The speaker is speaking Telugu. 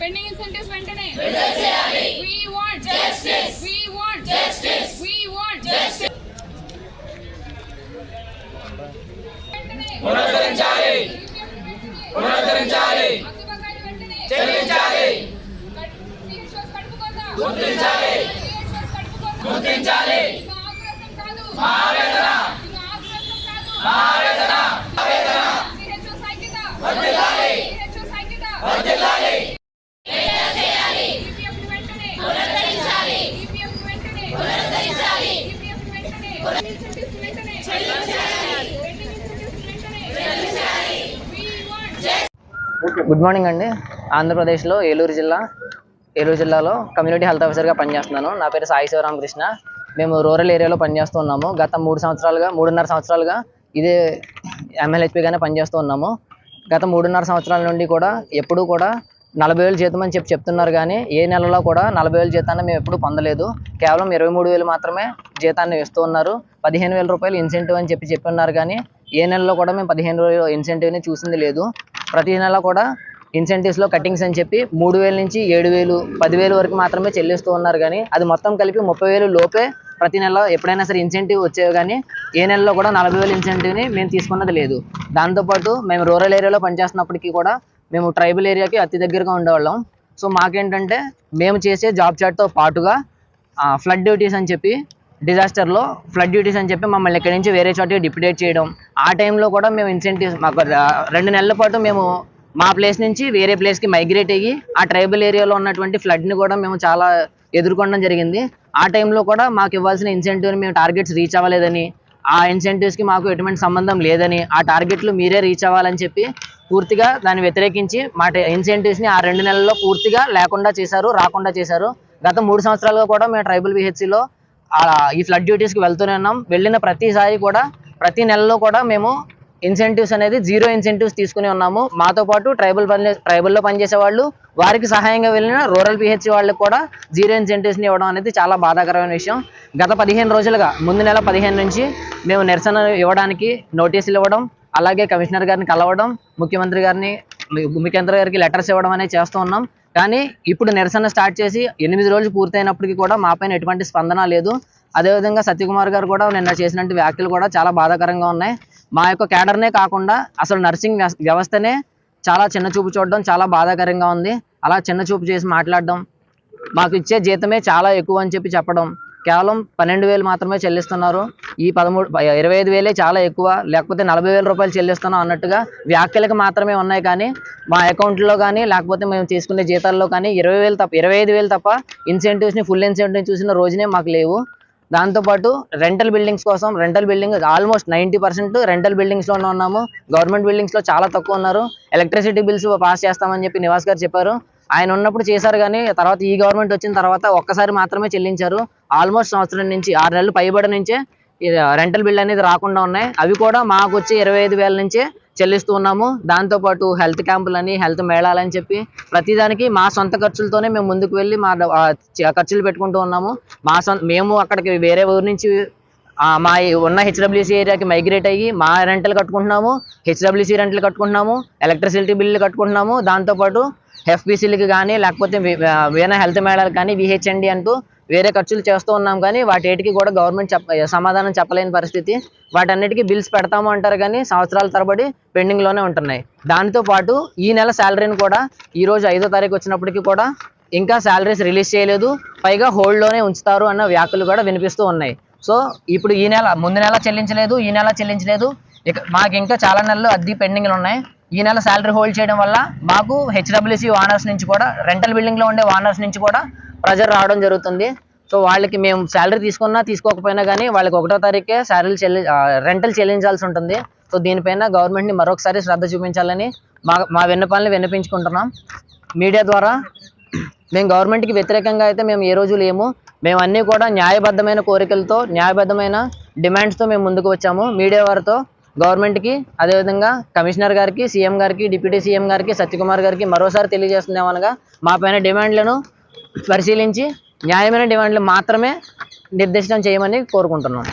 పెండింగ్ ఇన్సెంటివ్స్ వెంటనే want justice. We want justice. We want justice. వెంటనే పునరుద్ధరించాలి పునరుద్ధరించాలి చెల్లించాలి. గుర్తించాలి. గుర్తించాలి. మా ఆవేదన. మా ఆవేదన ఆవేదన గుడ్ మార్నింగ్ అండి. ఆంధ్రప్రదేశ్లో ఏలూరు జిల్లా ఏలూరు జిల్లాలో కమ్యూనిటీ హెల్త్ ఆఫీసర్గా పనిచేస్తున్నాను. నా పేరు సాయి శివరామకృష్ణ. మేము రూరల్ ఏరియాలో పనిచేస్తూ ఉన్నాము. గత మూడు సంవత్సరాలుగా మూడున్నర సంవత్సరాలుగా ఇదే ఎంఎల్హెచ్పిగానే పనిచేస్తూ ఉన్నాము. గత మూడున్నర సంవత్సరాల నుండి కూడా ఎప్పుడూ కూడా నలభై వేలు జీతం అని చెప్పి చెప్తున్నారు కానీ ఏ నెలలో కూడా నలభై వేలు జీతాన్ని మేము ఎప్పుడూ పొందలేదు. కేవలం ఇరవై మూడు వేలు మాత్రమే జీతాన్ని ఇస్తూ ఉన్నారు. పదిహేను వేల రూపాయలు ఇన్సెంటివ్ అని చెప్పి చెప్పి ఉన్నారు కానీ ఏ నెలలో కూడా మేము పదిహేను వేలు ఇన్సెంటివ్ని చూసింది లేదు. ప్రతి నెల కూడా ఇన్సెంటివ్స్లో కటింగ్స్ అని చెప్పి మూడు వేల నుంచి ఏడు వేలు పదివేలు వరకు మాత్రమే చెల్లిస్తూ ఉన్నారు కానీ అది మొత్తం కలిపి ముప్పై వేలు లోపే ప్రతి నెల ఎప్పుడైనా సరే ఇన్సెంటివ్ వచ్చేవి కానీ ఏ నెలలో కూడా నలభై వేలు ఇన్సెంటివ్ని మేము తీసుకున్నది లేదు. దాంతోపాటు మేము రూరల్ ఏరియాలో పనిచేస్తున్నప్పటికీ కూడా మేము ట్రైబల్ ఏరియాకి అతి దగ్గరగా ఉండేవాళ్ళం. సో మాకేంటంటే మేము చేసే జాబ్ చాట్తో పాటుగా ఫ్లడ్ డ్యూటీస్ అని చెప్పి డిజాస్టర్లో ఫ్లడ్ డ్యూటీస్ అని చెప్పి మమ్మల్ని ఇక్కడి నుంచి వేరే చోటికి డిప్యుటేట్ చేయడం ఆ టైంలో కూడా మేము ఇన్సెంటివ్స్ మాకు రెండు నెలల పాటు మేము మా ప్లేస్ నుంచి వేరే ప్లేస్కి మైగ్రేట్ అయ్యి ఆ ట్రైబల్ ఏరియాలో ఉన్నటువంటి ఫ్లడ్ని కూడా మేము చాలా ఎదుర్కొనడం జరిగింది. ఆ టైంలో కూడా మాకు ఇవ్వాల్సిన ఇన్సెంటివ్ని మేము టార్గెట్స్ రీచ్ అవ్వలేదని ఆ ఇన్సెంటివ్స్కి మాకు ఎటువంటి సంబంధం లేదని ఆ టార్గెట్లు మీరే రీచ్ అవ్వాలని చెప్పి పూర్తిగా దాన్ని వ్యతిరేకించి మా ఇన్సెంటివ్స్ని ఆ రెండు నెలల్లో పూర్తిగా లేకుండా చేశారు రాకుండా చేశారు. గత మూడు సంవత్సరాలుగా కూడా మేము ట్రైబల్ బిహెచ్సిలో ఈ ఫ్లడ్ డ్యూటీస్కి వెళ్తూనే ఉన్నాం. వెళ్ళిన ప్రతిసారి కూడా ప్రతి నెలలో కూడా మేము ఇన్సెంటివ్స్ అనేది జీరో ఇన్సెంటివ్స్ తీసుకుని ఉన్నాము. మాతో పాటు ట్రైబల్ పని ట్రైబల్లో పనిచేసే వాళ్ళు వారికి సహాయంగా వెళ్ళిన రూరల్ పిహెచ్సి వాళ్ళకి కూడా జీరో ఇన్సెంటివ్స్ని ఇవ్వడం అనేది చాలా బాధాకరమైన విషయం. గత పదిహేను రోజులుగా ముందు నెల పదిహేను నుంచి మేము నిరసన ఇవ్వడానికి నోటీసులు ఇవ్వడం అలాగే కమిషనర్ గారిని కలవడం ముఖ్యమంత్రి గారిని ముఖ్యమంత్రి గారికి లెటర్స్ ఇవ్వడం అనేది చేస్తూ ఉన్నాం. కానీ ఇప్పుడు నిరసన స్టార్ట్ చేసి ఎనిమిది రోజులు పూర్తయినప్పటికీ కూడా మా పైన ఎటువంటి స్పందన లేదు. అదేవిధంగా సత్యకుమార్ గారు కూడా నిన్న చేసినట్టు వ్యాఖ్యలు కూడా చాలా బాధాకరంగా ఉన్నాయి. మా యొక్క కేడర్నే కాకుండా అసలు నర్సింగ్ వ్యవ- వ్యవస్థనే చాలా చిన్న చూపు చూడడం చాలా బాధాకరంగా ఉంది. అలా చిన్న చూపు చేసి మాట్లాడడం మాకు ఇచ్చే జీతమే చాలా ఎక్కువ అని చెప్పి చెప్పడం కేవలం పన్నెండు వేలు మాత్రమే చెల్లిస్తున్నారు. ఈ పదమూడు ఇరవై ఐదు వేలే చాలా ఎక్కువ లేకపోతే నలభై వేల రూపాయలు చెల్లిస్తున్నాం అన్నట్టుగా వ్యాఖ్యలకు మాత్రమే ఉన్నాయి కానీ మా అకౌంట్లో కానీ లేకపోతే మేము తీసుకునే జీతాల్లో కానీ ఇరవై వేలు తప్ప ఇరవై ఐదు వేలు తప్ప ఇన్సెంటివ్స్ని ఫుల్ ఇన్సెంటివ్ చూసిన రోజునే మాకు లేవు. దాంతోపాటు రెంటల్ బిల్డింగ్స్ కోసం rental building almost ninety percent rental బిల్డింగ్స్లోనే ఉన్నాము. గవర్నమెంట్ బిల్డింగ్స్లో చాలా తక్కువ ఉన్నారు. ఎలక్ట్రిసిటీ బిల్స్ పాస్ చేస్తామని చెప్పి నివాస్ గారు చెప్పారు. ఆయన ఉన్నప్పుడు చేశారు కానీ తర్వాత ఈ గవర్నమెంట్ వచ్చిన తర్వాత ఒక్కసారి మాత్రమే చెల్లించారు. ఆల్మోస్ట్ సంవత్సరం నుంచి ఆరు నెలలు పైబడి నుంచే రెంటల్ బిల్ అనేది రాకుండా ఉన్నాయి. అవి కూడా మాకు వచ్చి ఇరవై ఐదు వేల నుంచే చెల్లిస్తూ ఉన్నాము. దాంతోపాటు హెల్త్ క్యాంపులని హెల్త్ మేళాలని చెప్పి ప్రతిదానికి మా సొంత ఖర్చులతోనే మేము ముందుకు వెళ్ళి మా ఖర్చులు పెట్టుకుంటూ ఉన్నాము. మా సొంత మేము అక్కడికి వేరే ఊరి నుంచి మా ఈ ఉన్న హెచ్డబ్ల్యూసీ ఏరియాకి మైగ్రేట్ అయ్యి మా రెంటలు కట్టుకుంటున్నాము. హెచ్డబ్ల్యూసీ రెంట్లు కట్టుకుంటున్నాము. Electricity bill కట్టుకుంటున్నాము. దాంతోపాటు ఎఫ్పిసిలకి కానీ లేకపోతే వి- వేరే హెల్త్ మేళాలు కానీ విహెచ్ఎండి అంటూ వేరే ఖర్చులు చేస్తూ ఉన్నాం కానీ వాటికి కూడా గవర్నమెంట్ చెప్ప సమాధానం చెప్పలేని పరిస్థితి. వాటన్నిటికీ బిల్స్ పెడతాము అంటారు కానీ సంవత్సరాల తరబడి పెండింగ్లోనే ఉంటున్నాయి. దానితో పాటు ఈ నెల శాలరీని కూడా ఈరోజు ఐదో తారీఖు వచ్చినప్పటికీ కూడా ఇంకా శాలరీస్ రిలీజ్ చేయలేదు. పైగా హోల్డ్లోనే ఉంచుతారు అన్న వ్యాఖ్యలు కూడా వినిపిస్తూ ఉన్నాయి. సో ఇప్పుడు ఈ నెల ముందు నెల చెల్లించలేదు ఈ నెల చెల్లించలేదు. ఇక మాకు ఇంకా చాలా నెలలు అద్దె పెండింగ్లు ఉన్నాయి. ఈ నెల శాలరీ హోల్డ్ చేయడం వల్ల మాకు హెచ్డబ్ల్యూసీ ఓనర్స్ నుంచి కూడా రెంటల్ బిల్డింగ్లో ఉండే ఓనర్స్ నుంచి కూడా ప్రెజర్ రావడం జరుగుతుంది. సో వాళ్ళకి మేము శాలరీ తీసుకున్నా తీసుకోకపోయినా కానీ వాళ్ళకి ఒకటో తారీఖే శాలరీ చెల్లి రెంటల్ చెల్లించాల్సి ఉంటుంది. సో దీనిపైన గవర్నమెంట్ని మరొకసారి శ్రద్ధ చూపించాలని మా మా విన్నపాలని విన్నపించుకుంటున్నాం. మీడియా ద్వారా మేము గవర్నమెంట్కి వ్యతిరేకంగా అయితే మేము ఏ రోజు లేము. మేము అన్నీ కూడా న్యాయబద్ధమైన కోరికలతో న్యాయబద్ధమైన డిమాండ్స్తో మేము ముందుకు వచ్చాము. మీడియా వారితో గవర్నమెంట్కి అదేవిధంగా కమిషనర్ గారికి సీఎం గారికి డిప్యూటీ సీఎం గారికి సత్యకుమార్ గారికి మరోసారి తెలియజేస్తున్నామనగా మా పైన డిమాండ్లను పరిశీలించి న్యాయమైన డిమాండ్లు మాత్రమే నిర్దేశనం చేయమని కోరుకుంటున్నాను